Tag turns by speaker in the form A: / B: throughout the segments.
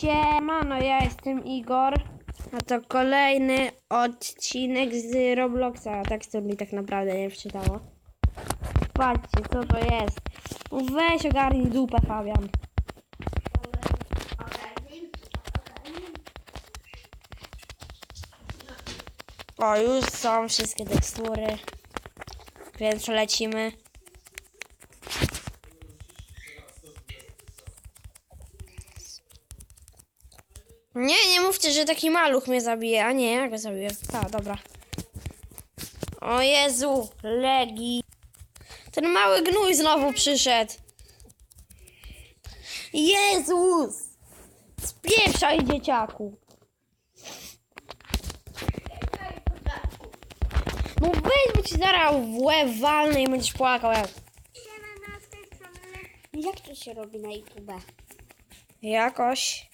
A: Siemano, ja jestem Igor. A to kolejny odcinek z Robloxa. Tak to mi tak naprawdę nie wczytało. Patrzcie, co to jest. Weź ogarnij dupę, Fabian. O, już są wszystkie tekstury. Więc lecimy. Nie, nie mówcie, że taki maluch mnie zabije. A nie, ja go zabiję. Tak, dobra. O Jezu, legi. Ten mały gnój znowu przyszedł. Jezus! Spieprzaj, dzieciaku. No weź, bo ci zaraz w łeb walnę i będziesz płakał jak...
B: Jak to się robi na YouTube?
A: Jakoś.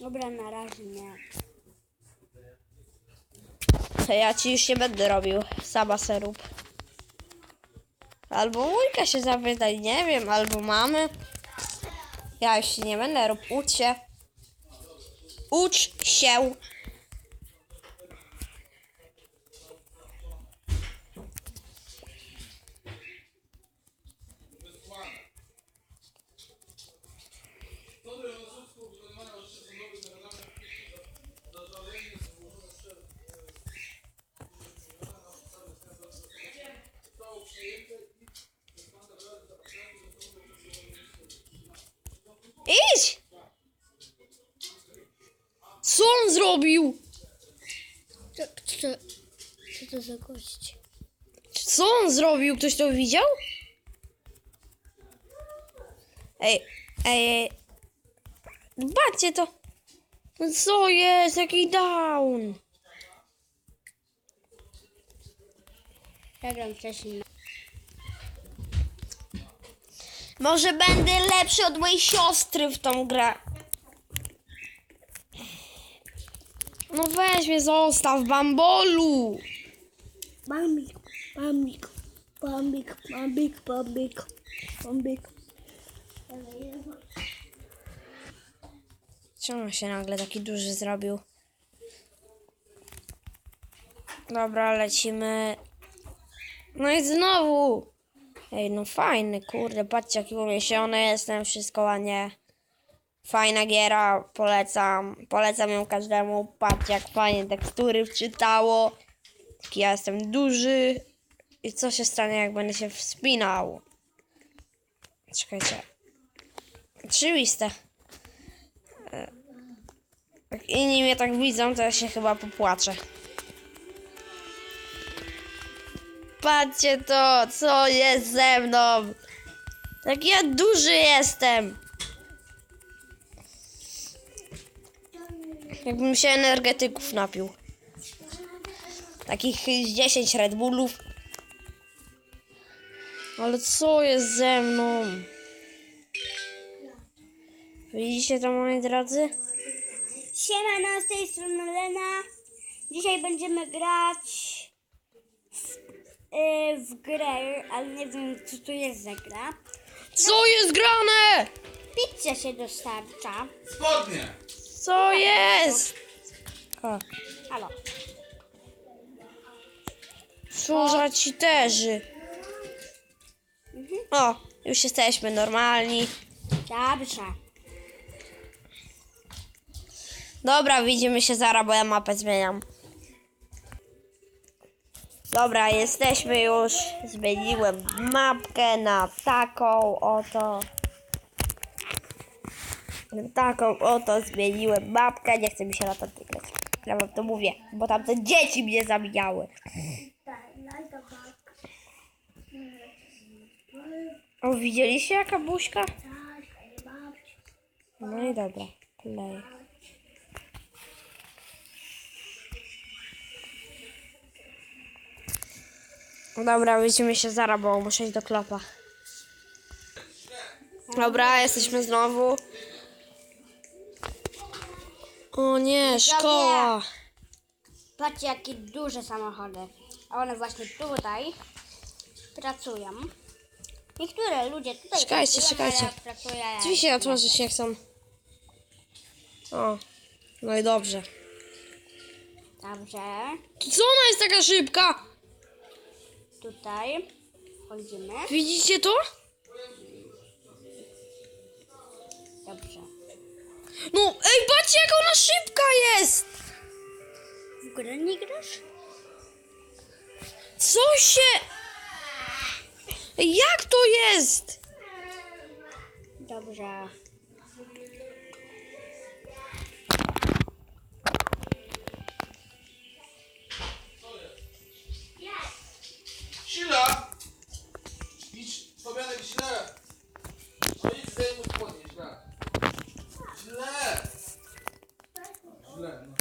B: Dobra, na razie nie.
A: To ja ci już nie będę robił. Sama se rób. Albo wujka się zapytaj, nie wiem, albo mamy. Ja już nie będę robił. Ucz się. Ucz się. Co on zrobił?
B: Co, co, co to za gość?
A: Co on zrobił? Ktoś to widział? Ej, ej, ej. Zobaczcie to. No Co jest? Jaki down?
B: Ja gram wcześniej.
A: Może będę lepszy od mojej siostry w tą grę. No weź mnie zostaw, bambolu.
B: Bambik, bambik, bambik, bambik, bambik, bambik.
A: Czemu się nagle taki duży zrobił? Dobra, lecimy. No i znowu. Ej, no fajny, kurde, patrzcie jaki uniesiony jestem, wszystko ładnie. Fajna giera, polecam. Polecam ją każdemu. Patrzcie jak fajnie tekstury wczytało. Jaki ja jestem duży. I co się stanie jak będę się wspinał? Czekajcie. Oczywiste. Jak inni mnie tak widzą, to ja się chyba popłaczę. Patrzcie to, co jest ze mną. Tak ja duży jestem. Jakbym się energetyków napił. Takich z 10 Red Bullów. Ale co jest ze mną? Widzicie to, moi drodzy?
B: Siemano, z tej strony Lena. Dzisiaj będziemy grać w, w grę, ale nie wiem co to jest za gra.
A: Co jest grane?
B: Pizza się dostarcza.
C: Spodnie!
A: Co jest? O,
B: Halo.
A: co za citerzy. O, już jesteśmy normalni.
B: Dobrze.
A: Dobra, widzimy się zaraz, bo ja mapę zmieniam. Dobra, jesteśmy już. Zmieniłem mapkę na taką oto. Taką oto zmieniłem mapkę. Nie chcę mi się na to grać. Ja wam to mówię, bo tam te dzieci mnie zabijały. O, widzieliście jaka buźka? No i dobra, play. Dobra, widzimy się zaraz, bo muszę iść do klopa. Dobra, jesteśmy znowu. O nie, szkoła.
B: Patrzcie jakie duże samochody. A one właśnie tutaj pracują. Niektóre ludzie tutaj
A: Czekajcie,
B: pracują,
A: czekajcie.
B: a ja pracuję.
A: Drzwi się otworzyć nie chcą. O, no i dobrze.
B: Dobrze.
A: Co ona jest taka szybka?
B: Tutaj wchodzimy.
A: Widzicie to?
B: Dobrze.
A: No, ej, patrzcie jak ona szybka jest!
B: W grę nie grasz?
A: Co się... Jak to jest?
B: Dobrze.
C: Źle, no.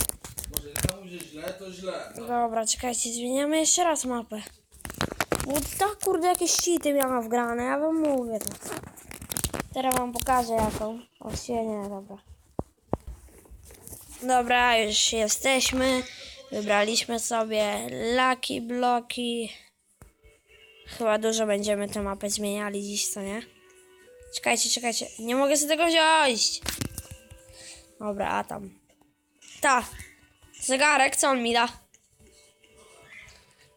C: Może jak tam źle, to źle. No.
A: Dobra, czekajcie, zmieniamy jeszcze raz mapę. Bo tak kurde jakieś cheaty miałam wgrane, ja wam mówię to. Teraz wam pokażę jaką. O nie, dobra. Dobra, już jesteśmy. Wybraliśmy sobie Lucky Bloki. Chyba dużo będziemy tę mapę zmieniali dziś, co nie? Czekajcie, czekajcie. Nie mogę sobie tego wziąć. Dobra, a tam. Ta. Zegarek, co on mi da?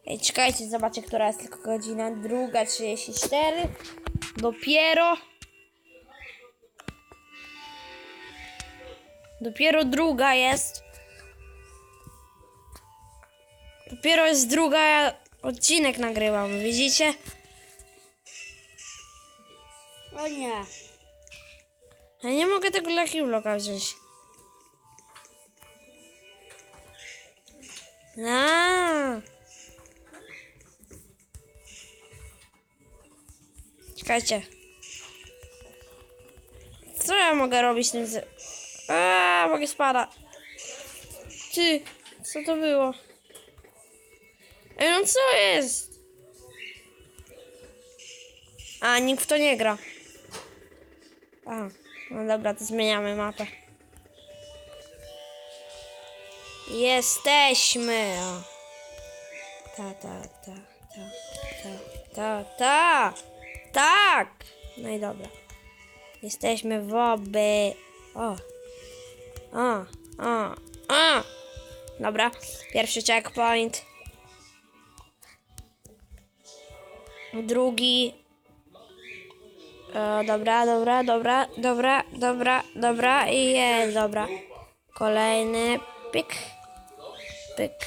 A: Ej, czekajcie, zobaczę, która jest tylko godzina. Druga, 34. Dopiero. Dopiero druga jest. Dopiero jest druga, ja odcinek nagrywam, widzicie?
B: O nie.
A: Ja nie mogę tego Lucky Blocka wziąć. A. Czekajcie. Co ja mogę robić tym z... A, mogę spada. Ty, co to było? Ej, no co jest? A, nikt w to nie gra. A, no dobra, to zmieniamy mapę. Jesteśmy! O. Ta, ta, ta, ta, ta, ta, ta! Tak! No i dobra. Jesteśmy w oby. O. O, o, o! Dobra, pierwszy checkpoint. Drugi. E, dobra, dobra, dobra, dobra, dobra, dobra i jest, dobra. Kolejny pyk, pyk.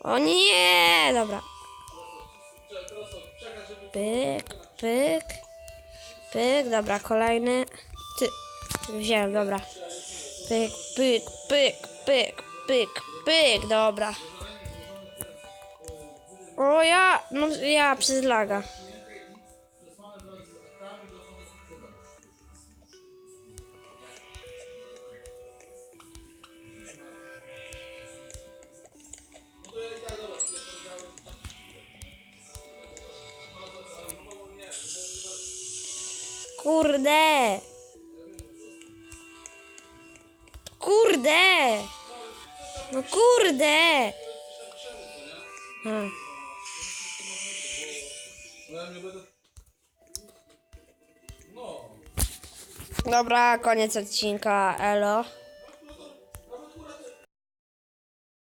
A: O nie, dobra. Pyk, pyk, pyk, dobra, kolejny. Ty, wziąłem, dobra. Pyk, pyk, pyk, pyk, pyk, pyk, dobra. O ja, no ja przez laga. Kurde! Kurde! No kurde! Dobra, koniec odcinka. Elo.